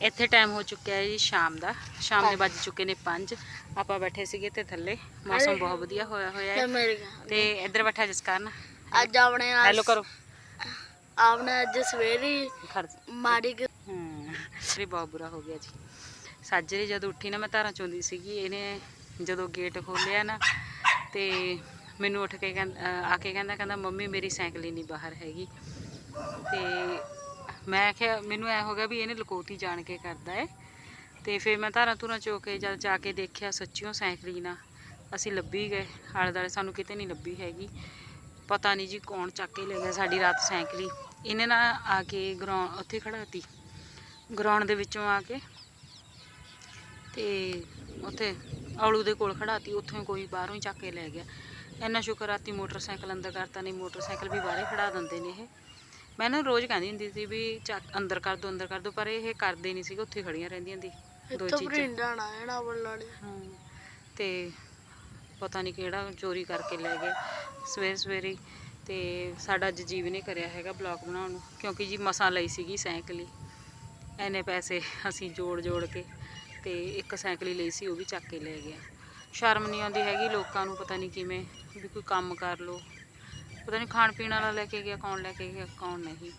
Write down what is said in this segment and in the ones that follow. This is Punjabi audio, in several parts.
ਇੱਥੇ ਟਾਈਮ ਹੋ ਚੁੱਕਿਆ ਹੈ ਜੀ ਸ਼ਾਮ ਦਾ। ਸ਼ਾਮ ਦੇ ਵੱਜ ਚੁੱਕੇ ਨੇ 5 ਆਪਾਂ ਬੈਠੇ ਸੀਗੇ ਤੇ ਥੱਲੇ। ਮੌਸਮ ਬਹੁਤ ਵਧੀਆ ਹੋਇਆ ਹੋਇਆ ਹੈ। ਤੇ ਇੱਧਰ ਬੈਠਾ ਜਿਸ ਕਾਰਨ ਅੱਜ ਆਪਣੇ ਹੈਲੋ ਕਰੋ। ਆਪਣੇ ਅੱਜ ਸਵੇਰੇ ਕੁ- ਹੂੰ ਸਰੀ ਬਹੁਤ ਬੁਰਾ ਹੋ ਗਿਆ ਜੀ। ਸਾਜਰੇ ਜਦੋਂ ਉੱਠੀ ਨਾ ਮੈਂ ਧਾਰਾਂ ਚੋਂਦੀ ਸੀਗੀ ਇਹਨੇ ਜਦੋਂ ਗੇਟ ਖੋਲਿਆ ਨਾ ਤੇ ਮੈਨੂੰ ਉੱਠ ਕੇ ਆ ਕੇ ਕਹਿੰਦਾ ਕਹਿੰਦਾ ਮੰਮੀ ਮੇਰੀ ਸਾਈਕਲ ਹੀ ਨਹੀਂ ਬਾਹਰ ਹੈਗੀ। ਤੇ ਮੈਂ ਕਿਹਾ, ਮੈਨੂੰ ਐ ਹੋ ਗਿਆ ਵੀ ਇਹਨੇ ਲਕੋਤੀ ਜਾਣ ਕੇ ਕਰਦਾ ਏ। ਤੇ ਫਿਰ ਮੈਂ ਧਾਰਾਂ ਧੁਰਾਂ ਚੋ ਕੇ ਜਦ ਜਾ ਕੇ ਦੇਖਿਆ ਸੱਚੀਓ ਸਾਈਕਲੀ ਨਾ, ਅਸੀਂ ਲੱਭੀ ਗਏ। ਆਲੇ ਦੁਆਲੇ ਸਾਨੂੰ ਕਿਤੇ ਨਹੀਂ ਲੱਭੀ ਹੈਗੀ। ਪਤਾ ਨਹੀਂ ਜੀ ਕੌਣ ਚੱਕ ਕੇ ਲੈ ਗਿਆ ਸਾਡੀ ਰਾਤ ਸਾਈਕਲ ਇਹਨੇ ਨਾ ਆ ਕੇ ਗਰਾਊਂਡ ਉੱਥੇ ਖੜਾਤੀ ਗਰਾਊਂਡ ਦੇ ਵਿੱਚੋਂ ਆ ਕੇ ਤੇ ਉੱਥੇ ਔਲੂ ਦੇ ਕੋਲ ਖੜਾਤੀ ਉੱਥੋਂ ਕੋਈ ਬਾਹਰੋਂ ਹੀ ਚੱਕ ਕੇ ਲੈ ਗਿਆ। ਇੰਨਾ ਸ਼ੁਕਰ ਆਤੀ ਮੋਟਰਸਾਈਕਲ ਅੰਦਰ ਕਰਤਾ, ਨਹੀਂ ਮੋਟਰਸਾਈਕਲ ਵੀ ਬਾਹਰੇ ਖੜਾ ਦਿੰਦੇ ਨੇ ਇਹ। ਮੈਂ ਨਾ ਰੋਜ਼ ਕਹਿੰਦੀ ਹੁੰਦੀ ਸੀ ਵੀ ਚੱਕ ਅੰਦਰ ਕਰ ਦੋ ਅੰਦਰ ਕਰ ਦੋ ਪਰ ਇਹ ਕਰਦੇ ਨਹੀਂ ਸੀਗੇ ਉੱਥੇ ਖੜੀਆਂ ਰਹਿੰਦੀਆਂ ਦੀ ਦੋ ਇੱਥੋਂ ਚੀਜ਼ਾਂ। ਨਾ ਹਾਂ ਤੇ ਪਤਾ ਨਹੀਂ ਕਿਹੜਾ ਚੋਰੀ ਕਰਕੇ ਲੈ ਗਏ ਸਵੇਰ ਸਵੇਰੇ। ਤੇ ਸਾਡਾ ਅੱਜ ਜੀਵ ਨਹੀਂ ਕਰਿਆ ਹੈਗਾ ਬਲੌਗ ਬਣਾਉਣ ਨੂੰ ਕਿਉਂਕਿ ਜੀ ਮਸਾਂ ਲਈ ਸੀਗੀ ਸਾਈਕਲ ਹੀ। ਐਨੇ ਪੈਸੇ ਅਸੀਂ ਜੋੜ ਜੋੜ ਕੇ ਤੇ ਇੱਕ ਸਾਈਕਲ ਹੀ ਲਈ ਸੀ ਉਹ ਵੀ ਚੱਕ ਕੇ ਲੈ ਗਿਆ। ਸ਼ਰਮ ਨਹੀਂ ਆਉਂਦੀ ਹੈਗੀ ਲੋਕਾਂ ਨੂੰ ਪਤਾ ਨਹੀਂ ਕਿਵੇਂ ਵੀ ਕੋਈ ਕੰਮ ਕਰ ਲੋ ਪਤਾ ਨਹੀਂ ਖਾਣ ਪੀਣ ਵਾਲਾ ਲੈ ਕੇ ਗਿਆ, ਕੌਣ ਲੈ ਕੇ ਗਿਆ, ਕੌਣ ਨਹੀਂ।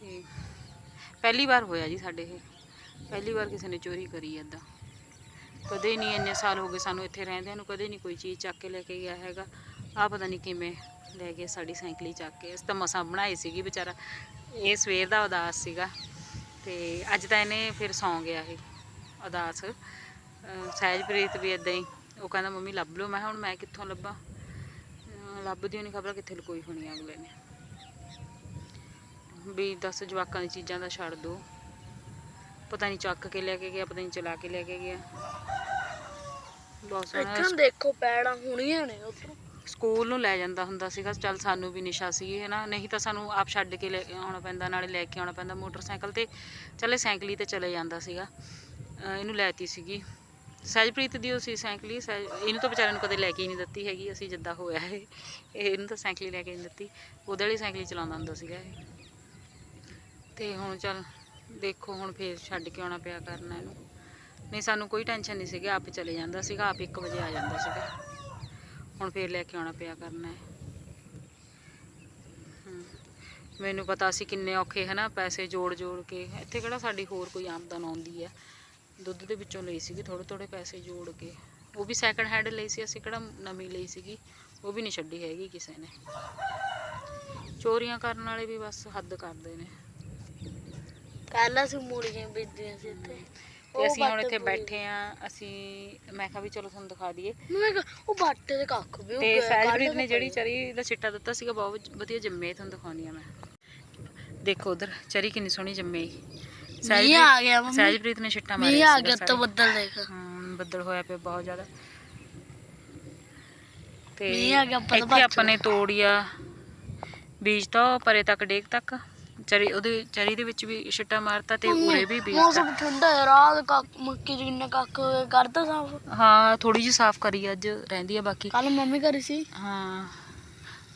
ਤੇ ਪਹਿਲੀ ਵਾਰ ਹੋਇਆ ਜੀ ਸਾਡੇ ਇਹ। ਪਹਿਲੀ ਵਾਰ ਕਿਸੇ ਨੇ ਚੋਰੀ ਕਰੀ ਏਦਾਂ। ਕਦੇ ਨਹੀਂ ਇੰਨੇ ਸਾਲ ਹੋ ਗਏ ਸਾਨੂੰ ਇੱਥੇ ਰਹਿੰਦਿਆਂ ਨੂੰ, ਕਦੇ ਨਹੀਂ ਕੋਈ ਚੀਜ਼ ਚੱਕ ਕੇ ਲੈ ਕੇ ਗਿਆ ਹੈਗਾ। ਆ ਪਤਾ ਨਹੀਂ ਕਿਵੇਂ ਲੈ ਗਏ, ਸਾਡੀ ਸਾਈਕਲ ਹੀ ਚੱਕ ਕੇ। ਇਸ ਤਾਂ ਮਸਾਂ ਬਣਾਈ ਸੀਗੀ ਵਿਚਾਰਾ। ਇਹ ਸਵੇਰ ਦਾ ਉਦਾਸ ਸੀਗਾ। ਤੇ ਅੱਜ ਤਾਂ ਇਹਨੇ ਫਿਰ ਸੌਂ ਗਿਆ ਇਹ ਉਦਾਸ। ਸਹਿਜਪ੍ਰੀਤ ਵੀ ਇਦਾਂ ਹੀ, ਉਹ ਕਹਿੰਦਾ, ਮੰਮੀ, ਲੱਭ ਲਓ। ਮੈਂ ਕਿਹਾ, ਹੁਣ ਮੈਂ ਕਿੱਥੋਂ ਲੱਭਾਂ? ਲੱਭਦੀ ਨਹੀਂ ਖਬਰ ਕਿੱਥੇ ਲੁਕੋਈ ਹੋਣੀ ਅਗਲੇ ਨੇ। ਵੀ ਦਸ ਜਵਾਕਾਂ ਦੀ ਚੀਜ਼ਾਂ ਦਾ ਛੱਡ ਦੋ। ਪਤਾ ਨਹੀਂ ਚੱਕ ਕੇ ਲੈ ਕੇ ਗਿਆ ਪਤਾ ਨਹੀਂ ਚਲਾ ਕੇ ਲੈ ਕੇ ਗਿਆ। ਬਹੁਤ ਸੋਹਣਾ ਇੱਥੋਂ ਦੇਖੋ ਪੈੜਾਂ ਹੁਣੀਆਂ ਨੇ ਉੱਧਰੋਂ। ਸਕੂਲ ਨੂੰ ਲੈ ਜਾਂਦਾ ਹੁੰਦਾ ਸੀਗਾ ਚੱਲ ਸਾਨੂੰ ਵੀ ਨਿਸ਼ਾ ਸੀ ਹੈ ਨਾ ਨਹੀਂ ਤਾਂ ਸਾਨੂੰ ਆਪ ਛੱਡ ਕੇ ਲੈ ਆਉਣਾ ਪੈਂਦਾ ਨਾਲੇ ਲੈ ਕੇ ਆਉਣਾ ਪੈਂਦਾ। ਮੋਟਰਸਾਈਕਲ ਤੇ ਚੱਲੇ ਸਾਈਕਲ ਤੇ ਚਲੇ ਜਾਂਦਾ ਸੀਗਾ। ਇਹਨੂੰ ਲੈਤੀ ਸੀਗੀ। ਸਹਿਜਪ੍ਰੀਤ ਦੀ ਉਹ ਸੀ ਸਾਈਕਲੀ ਸਹਿਜ ਇਹਨੂੰ ਤਾਂ ਵਿਚਾਰੇ ਨੂੰ ਕਦੇ ਲੈ ਕੇ ਹੀ ਨਹੀਂ ਦਿੱਤੀ ਹੈਗੀ ਅਸੀਂ ਜਿੱਦਾਂ ਹੋਇਆ ਇਹ। ਇਹਨੂੰ ਤਾਂ ਸਾਈਕਲੀ ਲੈ ਕੇ ਨਹੀਂ ਦਿੱਤੀ। ਉਹਦੇ ਵਾਲੀ ਸਾਈਕਲ ਚਲਾਉਂਦਾ ਹੁੰਦਾ ਸੀਗਾ ਇਹ। ਤੇ ਹੁਣ ਚੱਲ ਦੇਖੋ ਹੁਣ ਫੇਰ ਛੱਡ ਕੇ ਆਉਣਾ ਪਿਆ ਕਰਨਾ ਇਹਨੂੰ। ਨਹੀਂ ਸਾਨੂੰ ਕੋਈ ਟੈਨਸ਼ਨ ਨਹੀਂ ਸੀਗੀ ਆਪ ਚਲੇ ਜਾਂਦਾ ਸੀਗਾ ਆਪ 1 ਵਜੇ ਆ ਜਾਂਦਾ ਸੀਗਾ। ਹੁਣ ਫੇਰ ਲੈ ਕੇ ਆਉਣਾ ਪਿਆ ਕਰਨਾ ਹੈ। ਹਮ, ਮੈਨੂੰ ਪਤਾ ਸੀ ਕਿੰਨੇ ਔਖੇ ਹਨਾ ਪੈਸੇ ਜੋੜ ਜੋੜ ਕੇ। ਇੱਥੇ ਕਿਹੜਾ ਸਾਡੀ ਹੋਰ ਕੋਈ ਆਮਦਨ ਆਉਂਦੀ ਹੈ ਦੁੱਧ ਦੇ ਵਿੱਚੋਂ ਲਈ ਸੀਗੀ ਥੋੜੇ ਥੋੜੇ ਪੈਸੇ ਜੋੜ ਕੇ। ਉਹ ਵੀ ਸੈਕੰਡ ਹੈਂਡ ਲਈ ਸੀ ਅਸੀਂ ਕਿਹੜਾ ਨਵੀਂ ਲਈ ਸੀਗੀ। ਉਹ ਵੀ ਨਹੀਂ ਛੱਡੀ ਹੈਗੀ ਕਿਸੇ ਨੇ। ਚੋਰੀਆਂ ਕਰਨ ਵਾਲੇ ਵੀ ਬਸ ਹੱਦ ਕਰਦੇ ਨੇ। ਪਹਿਲਾਂ ਸੀ ਮੂੜੀਆਂ ਬੀਜਦੀਆਂ ਸੀ ਇੱਥੇ। ਤੇ ਅਸੀਂ ਹੁਣ ਇੱਥੇ ਬੈਠੇ ਆ ਅਸੀਂ ਮੈਂ ਕਿਹਾ ਵੀ ਚਲੋ ਤੁਹਾਨੂੰ ਦਿਖਾ ਦਈਏ। ਮੈਂ ਕਿਹਾ, ਉਹ ਬਾਟੇ ਦੇ ਕੱਖ ਵੀ ਤੇ ਕੱਢ ਨੇ ਜਿਹੜੀ। ਚਰੀ ਦਾ ਛਿੱਟਾ ਦਿੱਤਾ ਸੀਗਾ ਬਹੁਤ ਵਧੀਆ ਜੰਮੇ ਤੁਹਾਨੂੰ ਦਿਖਾਉਣੀ ਆ ਮੈਂ। ਦੇਖੋ ਉਧਰ ਚਰੀ ਕਿੰਨੀ ਸੋਹਣੀ ਜੰਮੇ। ਮੀਂਹ ਆ ਗਿਆ ਮੰਮੀ। ਸਹਿਜਪ੍ਰੀਤ ਨੇ ਛਿੱਟਾ ਮੀਂਹ ਮਾਰਿਆ ਆ ਸੀਗਾ ਗਿਆ। ਤਾਂ ਬੱਦਲ ਦੇਖ। ਹਮ, ਬੱਦਲ ਹੋਇਆ ਪਿਆ ਬਹੁਤ ਜ਼ਿਆਦਾ। ਤੇ ਮੀਂਹ ਆ ਗਿਆ, ਆਪਾਂ ਤਾਂ ਇੱਥੇ ਭੱਜ ਆਪਾਂ ਨੇ ਤੋੜੀਆ ਬੀਜ ਤਾਂ ਪਰੇ ਤੱਕ ਡੇਕ ਤੱਕ। ਚਰੀ ਉਹਦੇ ਚਰੀ ਦੇ ਵਿੱਚ ਵੀ ਛਿੱਟਾ ਮਾਰਤਾ ਤੇ ਉਰੇ ਵੀ ਬੀਜ ਮੌਸਮ ਠੰਡਾ ਹੈ ਰਾਤ ਕੱਖ ਮੱਕੀ ਕਿੰਨੇ ਕੱਖ ਹੋਏ, ਕਰਦਾ ਸਾਫ਼। ਹਾਂ ਥੋੜੀ ਜਿਹੀ ਸਾਫ਼ ਕਰੀ ਅੱਜ ਰਹਿੰਦੀ ਆ ਬਾਕੀ। ਕੱਲ ਮੰਮੀ ਕਰੀ ਸੀ। ਹਾਂ।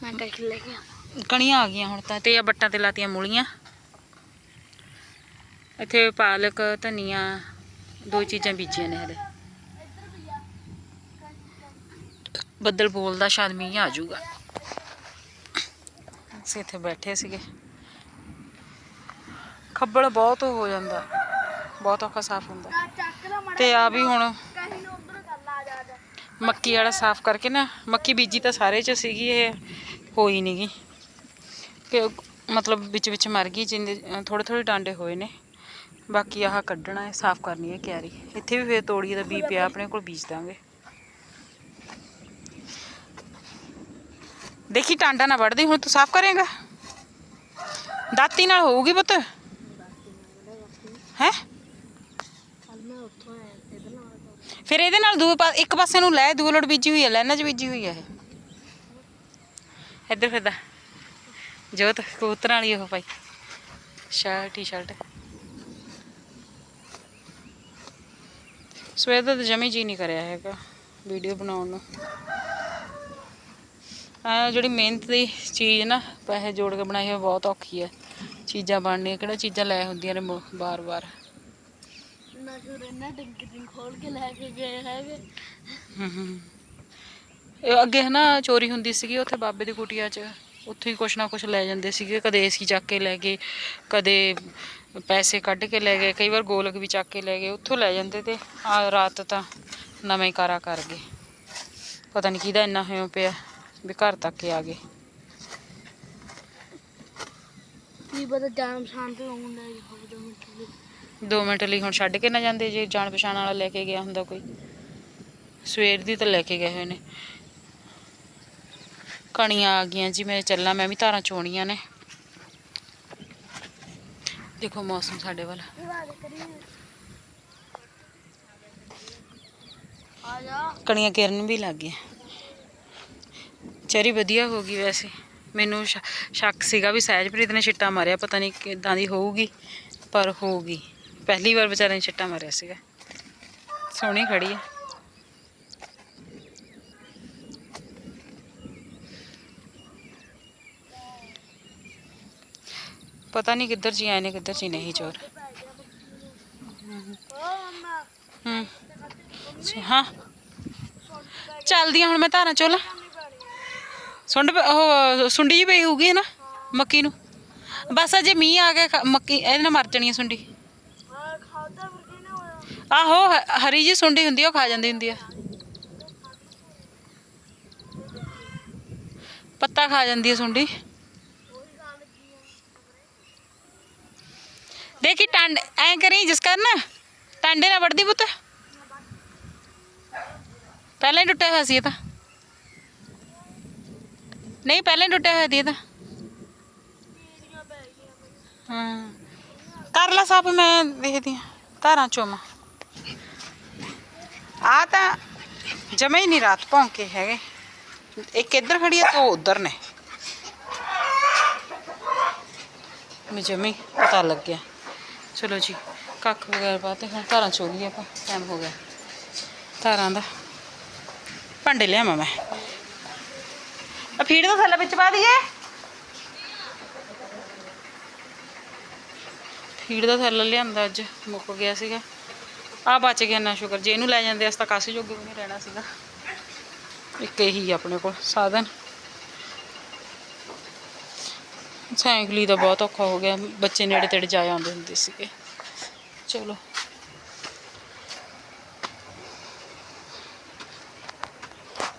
ਮੈਂ ਕੱਖ ਲੈ ਕੇ ਆਵਾਂ। ਕਣੀਆਂ ਆ ਗਈਆਂ ਹੁਣ ਤਾਂ ਤੇ ਆ ਬੱਟਾਂ ਤੇ ਲਾਤੀਆਂ ਮੂਲੀਆਂ। ਇੱਥੇ ਪਾਲਕ, ਧਨੀਆ, ਦੋ ਚੀਜ਼ਾਂ ਬੀਜੀਆਂ ਨੇ ਹਲੇ। ਬੱਦਲ ਬੋਲਦਾ ਸ਼ਾਇਦ ਮੀਂਹ ਆ ਜਾਊਗਾ। ਅਸੀਂ ਇੱਥੇ ਬੈਠੇ ਸੀਗੇ। ਖੱਬਲ ਬਹੁਤ ਹੋ ਜਾਂਦਾ। ਬਹੁਤ ਔਖਾ ਸਾਫ਼ ਹੁੰਦਾ। ਤੇ ਆ ਵੀ ਹੁਣ ਮੱਕੀ ਵਾਲਾ ਸਾਫ਼ ਕਰਕੇ ਨਾ, ਮੱਕੀ ਬੀਜੀ ਤਾਂ ਸਾਰੇ ਚ ਸੀਗੀ ਇਹ, ਹੋਈ ਨਹੀਂਗੀ ਕਿ ਮਤਲਬ ਵਿੱਚ ਵਿੱਚ ਮਰ ਗਈ ਜਿੰਦੇ ਥੋੜੇ ਥੋੜੇ ਡਾਂਡੇ ਹੋਏ ਨੇ। ਬਾਕੀ ਆਹ ਕੱਢਣਾ ਹੈ, ਸਾਫ਼ ਕਰਨੀ ਹੈ ਕਿਆਰੀ। ਇੱਥੇ ਵੀ ਫੇਰ ਤੋੜੀਏ ਦਾ ਬੀ ਪਿਆ, ਆਪਣੇ ਕੋਲ ਬੀਜ ਦਾਂਗੇ। ਦੇਖੀ ਟਾਂਡਾ ਨਾ ਵੜਦੀ ਹੁਣ ਤੂੰ ਸਾਫ਼ ਕਰੇਗਾ? ਦਾਤੀ ਨਾਲ ਹੋਊਗੀ ਪੁੱਤ। ਹੈ? ਫਿਰ ਇਹਦੇ ਨਾਲ ਦੂਏ ਪਾ, ਇੱਕ ਪਾਸੇ ਨੂੰ ਲੈ, ਦੂਏ ਲੋੜ ਬੀਜੀ ਹੋਈ ਹੈ ਲੈਣਾ ਚ ਬੀਜੀ ਹੋਈ ਹੈ ਇਹ। ਇੱਧਰ ਫਿਰਦਾ ਜੋਤ, ਕਬੂਤਰਾਂ ਵਾਲੀ ਉਹ ਪਾਈ। ਸ਼ਰਟ ਟੀ ਸ਼ਰਟ ਸਵੇਰ ਦਾ ਜਮੀ ਜੀ ਨਹੀਂ ਕਰਿਆ ਹੈਗਾ ਵੀਡੀਓ ਬਣਾਉਣ ਨੂੰ। ਆ ਜਿਹੜੀ ਮਿਹਨਤ ਦੀ ਚੀਜ਼ ਨਾ ਪੈਸੇ ਜੋੜ ਕੇ ਬਣਾਈ ਹੋਈ ਬਹੁਤ ਔਖੀ ਹੈ ਚੀਜ਼ਾਂ ਬਣਨੀਆਂ ਕਿਹੜਾ ਚੀਜ਼ਾਂ ਲੈ ਹੁੰਦੀਆਂ ਨੇ ਬਾਰ-ਬਾਰ। ਨਾ ਖੋਲ ਕੇ ਲੈ ਕੇ ਗਏ ਹੈਗੇ। ਇਹ ਅੱਗੇ ਹਨਾ ਚੋਰੀ ਹੁੰਦੀ ਸੀਗੀ ਉੱਥੇ ਬਾਬੇ ਦੀ ਕੁਟੀਆ 'ਚ। ਉੱਥੇ ਹੀ ਕੁਛ ਨਾ ਕੁਛ ਲੈ ਜਾਂਦੇ ਸੀਗੇ ਕਦੇ ਏਸੀ ਚੱਕ ਕੇ ਲੈ ਗਏ ਕਦੇ ਪੈਸੇ ਕੱਢ ਕੇ ਲੈ ਗਏ ਕਈ ਵਾਰ ਗੋਲਕ ਵੀ ਚੱਕ ਕੇ ਲੈ ਗਏ ਉੱਥੋਂ ਲੈ ਜਾਂਦੇ ਤੇ ਆ ਰਾਤ ਤਾਂ ਨਵੇਂ ਕਾਰਾ ਕਰ ਗਏ। ਪਤਾ ਨਹੀਂ ਕਿਹਦਾ ਇੰਨਾ ਹੋਇਆ ਪਿਆ ਵੀ ਘਰ ਤੱਕ ਆ ਗਏ। ਕੀ ਪਤਾ ਜਾਨ ਪਛਾਣ ਤੇ ਹੁੰਦਾ ਹੈ ਹੋ ਦੋ ਮਿੰਟ ਲਈ। 2 ਮਿੰਟ ਲਈ ਹੁਣ ਛੱਡ ਕੇ ਨਾ ਜਾਂਦੇ ਜੇ ਜਾਣ ਪਛਾਣ ਵਾਲਾ ਲੈ ਕੇ ਗਿਆ ਹੁੰਦਾ ਕੋਈ। ਸਵੇਰ ਦੀ ਤਾਂ ਲੈ ਕੇ ਗਏ ਹੋਏ ਨੇ। ਕਣੀਆਂ ਆ ਗਈਆਂ ਜੀ ਮੈਂ ਚੱਲਾਂ ਮੈਂ ਵੀ ਧਾਰਾਂ ਚੋਣੀਆਂ ਨੇ। ਦੇਖੋ ਮੌਸਮ ਸਾਡੇ ਵੱਲ। ਕਣੀਆਂ ਕਿਰਨ ਵੀ ਲੱਗ ਗਈਆਂ। ਚਰੀ ਵਧੀਆ ਹੋ ਗਈ ਵੈਸੇ। ਮੈਨੂੰ ਸ਼ੱਕ ਸੀਗਾ ਵੀ ਸਹਿਜਪ੍ਰੀਤ ਨੇ ਛਿੱਟਾ ਮਾਰਿਆ, ਪਤਾ ਨਹੀਂ ਕਿਦਾਂ ਦੀ ਹੋਊਗੀ, ਪਰ ਹੋਊਗੀ। ਪਹਿਲੀ ਵਾਰ ਵਿਚਾਰੇ ਨੇ ਛਿੱਟਾ ਮਾਰਿਆ ਸੀਗਾ। ਸੋਹਣੀ ਖੜੀ ਹੈ ਪਤਾ ਨਹੀਂ ਕਿੱਧਰ ਜੀ ਆਏ ਨੇ, ਕਿੱਧਰ ਜੀ ਨਹੀਂ ਚੋਰ। ਹੂੰ। ਹਾਂ। ਚੱਲਦੀ ਹੁਣ ਮੈਂ ਧਾਰਾਂ ਚੋਲਾ। ਸੁੰਡ ਉਹ, ਸੁੰਡੀ ਜੀ ਪਈ ਹੋਊਗੀ ਨਾ ਮੱਕੀ ਨੂੰ। ਬਸ ਅਜੇ ਮੀਂਹ ਆ ਗਿਆ ਮੱਕੀ, ਇਹਦੇ ਨਾਲ ਮਰ ਜਾਣੀ ਆ ਸੁੰਡੀ। ਆਹੋ ਹਰੀ ਜੀ ਸੁੰਡੀ ਹੁੰਦੀ ਆ, ਉਹ ਖਾ ਜਾਂਦੀ ਹੁੰਦੀ ਆ। ਪੱਤਾ ਖਾ ਜਾਂਦੀ ਹੈ ਸੁੰਡੀ। ਦੇਖੀ ਟਾਂਡ ਐ ਕਰੀ ਜਿਸ ਕਰ ਨਾ ਟਾਂਡੇ ਨਾਲ ਵੜਦੀ ਪੁੱਤ ਪਹਿਲਾਂ ਹੀ ਟੁੱਟਿਆ ਹੋਇਆ ਸੀ ਇਹ ਤਾਂ ਨਹੀਂ ਪਹਿਲਾਂ ਹੀ ਟੁੱਟਿਆ ਹੋਇਆ ਸੀ ਇਹ ਤਾਂ ਹਾਂ ਕਰ ਲਾ ਸਾਫ਼ ਮੈਂ ਦੇਖਦੀ ਹਾਂ ਧਾਰਾਂ ਚੋਮਾ ਆ ਤਾਂ ਜਮੇ ਹੀ ਨਹੀਂ ਰਾਤ ਭੌਂਕੇ ਹੈਗੇ ਇੱਕ ਇੱਧਰ ਖੜੀ ਆ ਦੋ ਚਲੋ ਜੀ ਕੱਖ ਵਗੈਰਾ ਪਾ ਤੇ ਹੁਣ ਧਾਰਾਂ ਚੋਲੀਏ ਆਪਾਂ। ਟਾਈਮ ਹੋ ਗਿਆ। ਧਾਰਾਂ ਦਾ ਭਾਂਡੇ ਲਿਆਵਾਂ ਮੈਂ। ਆ ਫੀਡ ਦਾ ਥੱਲੇ ਵਿੱਚ ਪਾ ਦਈਏ। ਫੀਡ ਦਾ ਥੈਲਾ ਲਿਆਂਦਾ ਅੱਜ ਮੁੱਕ ਗਿਆ ਸੀਗਾ। ਆ ਬਚ ਗਿਆ ਨਾ ਸ਼ੁਕਰ ਜੇ ਇਹਨੂੰ ਲੈ ਜਾਂਦੇ ਅਸ ਤਾਂ ਕਾਸੇ ਜੋਗੇ ਵੀ ਨਹੀਂ ਰਹਿਣਾ ਸੀਗਾ। ਇੱਕ ਇਹੀ ਆਪਣੇ ਕੋਲ ਸਾਧਨ। ਸਾਈਕਲੀ ਦਾ ਬਹੁਤ ਔਖਾ ਹੋ ਗਿਆ। ਬੱਚੇ ਨੇੜੇ ਤੇੜੇ ਜਾ ਆਉਂਦੇ ਹੁੰਦੇ ਸੀਗੇ। ਚਲੋ।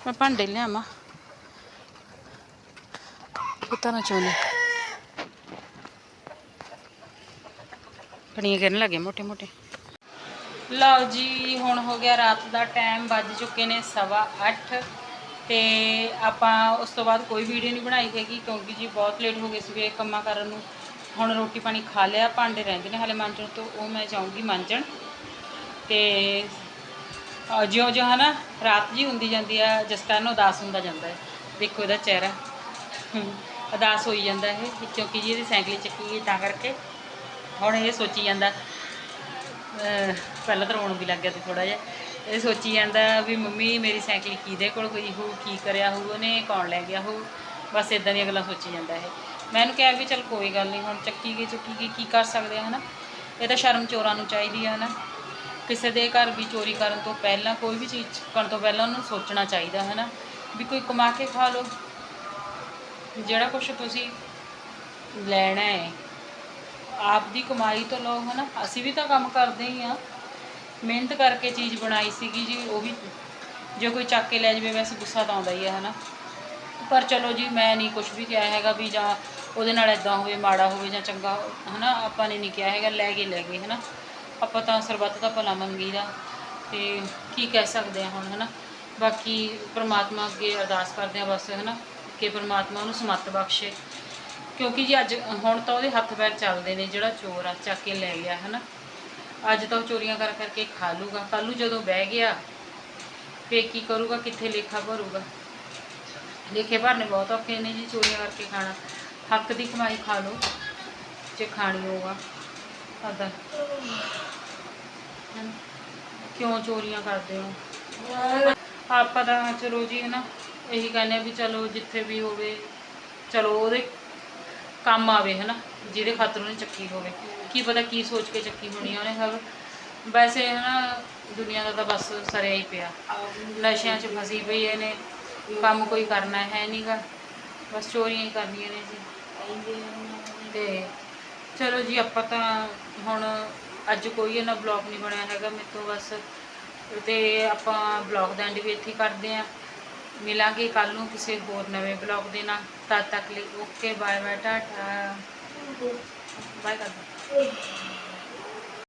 ਮੈਂ ਭਾਂਡੇ ਲਿਆਵਾਂ। ਪਤਾ ਨਾ ਚੋਨੇ ਕਣੀਆਂ ਗਿਰਨ ਲੱਗੇ ਮੋਟੇ ਮੋਟੇ। ਲਓ ਜੀ, ਹੁਣ ਹੋ ਗਿਆ ਰਾਤ ਦਾ ਟਾਈਮ ਵੱਜ ਚੁੱਕੇ ਨੇ ਸਵਾ ਅੱਠ। ਤੇ ਆਪਾਂ ਉਸ ਤੋਂ ਬਾਅਦ ਕੋਈ ਵੀਡੀਓ ਨਹੀਂ ਬਣਾਈ ਹੈਗੀ ਕਿਉਂਕਿ ਜੀ ਬਹੁਤ ਲੇਟ ਹੋ ਗਏ ਸੀਗੇ ਕੰਮਾਂ ਕਰਨ ਨੂੰ ਹੁਣ ਰੋਟੀ ਪਾਣੀ ਖਾ ਲਿਆ, ਭਾਂਡੇ ਰਹਿੰਦੇ ਨੇ ਹਲੇ ਮਾਂਜਣ ਤੋਂ, ਉਹ ਮੈਂ ਜਾਊਂਗੀ ਮਾਂਜਣ। ਤੇ, ਅਹ ਜਿਉਂ ਜਿਉਂ ਹਨਾ ਰਾਤ ਜੀ ਹੁੰਦੀ ਜਾਂਦੀ ਆ ਜਸਟਨ ਉਦਾਸ ਹੁੰਦਾ ਜਾਂਦਾ ਹੈ। ਦੇਖੋ ਇਹਦਾ ਚਿਹਰਾ। ਉਦਾਸ ਹੋਈ ਜਾਂਦਾ ਇਹ ਕਿਉਂਕਿ ਜੀ ਇਹਦੀ ਸਾਈਕਲ ਚੱਕੀ ਗਈ ਤਾਂ ਕਰਕੇ। ਹੁਣ ਇਹ ਸੋਚੀ ਜਾਂਦਾ ਪਹਿਲਾਂ ਤਾਂ ਰੋਣ ਵੀ ਲੱਗ ਗਿਆ ਸੀ ਥੋੜਾ ਜਿਹਾ। ਇਹ ਸੋਚੀ ਜਾਂਦਾ ਵੀ ਮੰਮੀ, ਮੇਰੀ ਸਾਈਕਲ ਕਿਹਦੇ ਕੋਲ ਗਈ ਹੋਊ, ਕੀ ਕਰਿਆ ਹੋਊ, ਉਹਨੇ ਕੌਣ ਲੈ ਗਿਆ ਹੋਊ? ਬਸ ਇਦਾਂ ਦੀਆਂ ਗੱਲਾਂ ਸੋਚੀ ਜਾਂਦਾ ਇਹ। ਮੈਂ ਇਹਨੂੰ ਕਿਹਾ ਵੀ ਚਲ ਕੋਈ ਗੱਲ ਨਹੀਂ, ਹੁਣ ਚੱਕੀ ਗਈ, ਚੁੱਕੀ ਗਈ, ਕੀ ਕਰ ਸਕਦੇ ਆ, ਹਨਾ? ਇਹ ਤਾਂ ਸ਼ਰਮ ਚੋਰਾਂ ਨੂੰ ਚਾਹੀਦੀ ਆ, ਹਨਾ? ਕਿਸੇ ਦੇ ਘਰ ਵੀ ਚੋਰੀ ਕਰਨ ਤੋਂ ਪਹਿਲਾਂ, ਕੋਈ ਵੀ ਚੀਜ਼ ਕਰਨ ਤੋਂ ਪਹਿਲਾਂ ਉਹਨੂੰ ਸੋਚਣਾ ਚਾਹੀਦਾ, ਹਨਾ? ਵੀ ਕੋਈ ਕਮਾ ਕੇ ਖਾ ਲਓ। ਜਿਹੜਾ ਕੁਝ ਤੁਸੀਂ ਲੈਣਾ ਹੈ, ਆਪ ਦੀ ਕਮਾਈ ਤੋਂ ਲਓ, ਹਨਾ? ਅਸੀਂ ਵੀ ਤਾਂ ਕੰਮ ਕਰਦੇ ਹੀ ਆ। ਮਿਹਨਤ ਕਰਕੇ ਚੀਜ਼ ਬਣਾਈ ਸੀਗੀ ਜੀ, ਉਹ ਵੀ ਜੇ ਕੋਈ ਚੱਕ ਕੇ ਲੈ ਜਾਵੇ, ਵੈਸੇ ਗੁੱਸਾ ਤਾਂ ਆਉਂਦਾ ਹੀ ਹੈ, ਹਨਾ। ਪਰ ਚਲੋ ਜੀ, ਮੈਂ ਨਹੀਂ ਕੁਝ ਵੀ ਕਿਹਾ ਹੈਗਾ ਵੀ ਜਾਂ ਉਹਦੇ ਨਾਲ ਇਦਾਂ ਹੋਵੇ, ਮਾੜਾ ਹੋਵੇ ਜਾਂ ਚੰਗਾ, ਹਨਾ, ਆਪਾਂ ਨੇ ਨਹੀਂ ਕਿਹਾ ਹੈਗਾ, ਲੈ ਗਏ ਲੈ ਗਏ, ਹਨਾ। ਆਪਾਂ ਤਾਂ ਸਰਬੱਤ ਦਾ ਭਲਾ ਮੰਗੀ ਦਾ ਤੇ ਕੀ ਕਹਿ ਸਕਦੇ ਆ ਹੁਣ, ਹਨਾ। ਬਾਕੀ ਪ੍ਰਮਾਤਮਾ ਅੱਗੇ ਅਰਦਾਸ ਕਰਦੇ ਆ ਬਸ, ਹਨਾ, ਕਿ ਪ੍ਰਮਾਤਮਾ ਉਹਨੂੰ ਸਮੱਤ ਬਖਸ਼ੇ। ਕਿਉਂਕਿ ਜੀ ਅੱਜ, ਹੁਣ ਤਾਂ ਉਹਦੇ ਹੱਥ ਪੈਰ ਚੱਲਦੇ ਨੇ, ਜਿਹੜਾ ਚੋਰ ਆ, ਚੱਕ ਕੇ ਲੈ ਗਿਆ, ਹਨਾ। ਅੱਜ ਤਾਂ ਉਹ ਚੋਰੀਆਂ ਕਰ ਕਰਕੇ ਖਾ ਲੂਗਾ। ਕੱਲ੍ਹ ਨੂੰ ਜਦੋਂ ਬਹਿ ਗਿਆ, ਫੇਰ ਕੀ ਕਰੂਗਾ, ਕਿੱਥੇ ਲੇਖਾ ਭਰੂਗਾ? ਲੇਖੇ ਭਰਨੇ ਬਹੁਤ ਔਖੇ ਨੇ ਜੀ ਚੋਰੀਆਂ ਕਰਕੇ ਖਾਣਾ। ਹੱਕ ਦੀ ਕਮਾਈ ਖਾ ਲਓ, ਜੇ ਖਾਣੀ ਹੋਊਗਾ। ਅਦਾ ਕਿਉਂ ਚੋਰੀਆਂ ਕਰਦੇ ਹੋ? ਆਪਾਂ ਤਾਂ ਚਲੋ ਜੀ ਹਨਾ ਇਹੀ ਕਹਿੰਦੇ ਆ ਵੀ ਚਲੋ ਜਿੱਥੇ ਵੀ ਹੋਵੇ, ਚਲੋ ਉਹਦੇ ਕੰਮ ਆਵੇ ਹਨਾ। ਜਿਹਦੇ ਖਾਤਰ ਉਹਨੇ ਚੱਕੀ ਹੋਵੇ। ਕੀ ਪਤਾ ਕੀ ਸੋਚ ਕੇ ਚੱਕੀ ਹੋਣੀ ਆ ਉਹਨੇ ਸਭ। ਵੈਸੇ ਹਨਾ, ਦੁਨੀਆ ਦਾ ਤਾਂ ਬਸ ਸਰਿਆ ਹੀ ਪਿਆ। ਨਸ਼ਿਆਂ 'ਚ ਫਸੀ ਪਈ ਇਹਨੇ। ਕੰਮ ਕੋਈ ਕਰਨਾ ਹੈ ਨਹੀਂਗਾ ਬਸ ਚੋਰੀਆਂ ਹੀ ਕਰਨੀਆਂ ਨੇ ਜੀ। ਤੇ ਚਲੋ ਜੀ, ਆਪਾਂ ਤਾਂ ਹੁਣ ਅੱਜ ਕੋਈ ਇਹਨਾਂ ਬਲੌਗ ਨਹੀਂ ਬਣਿਆ ਹੈਗਾ ਮੇਰੇ ਤੋਂ ਬਸ। ਤੇ ਆਪਾਂ ਬਲੌਗ ਦਾ ਐਂਡ ਵੀ ਇੱਥੇ ਕਰਦੇ ਆਂ। ਮਿਲਾਂਗੇ ਕੱਲ ਨੂੰ ਕਿਸੇ ਹੋਰ ਨਵੇਂ ਬਲੌਗ ਦੇ ਨਾਲ। ਤਦ ਤੱਕ ਲਈ ਓਕੇ ਬਾਏ ਬਾਏ ਟਾਟਾ। ਬਾਏ ਕਰ ਦਿਓ।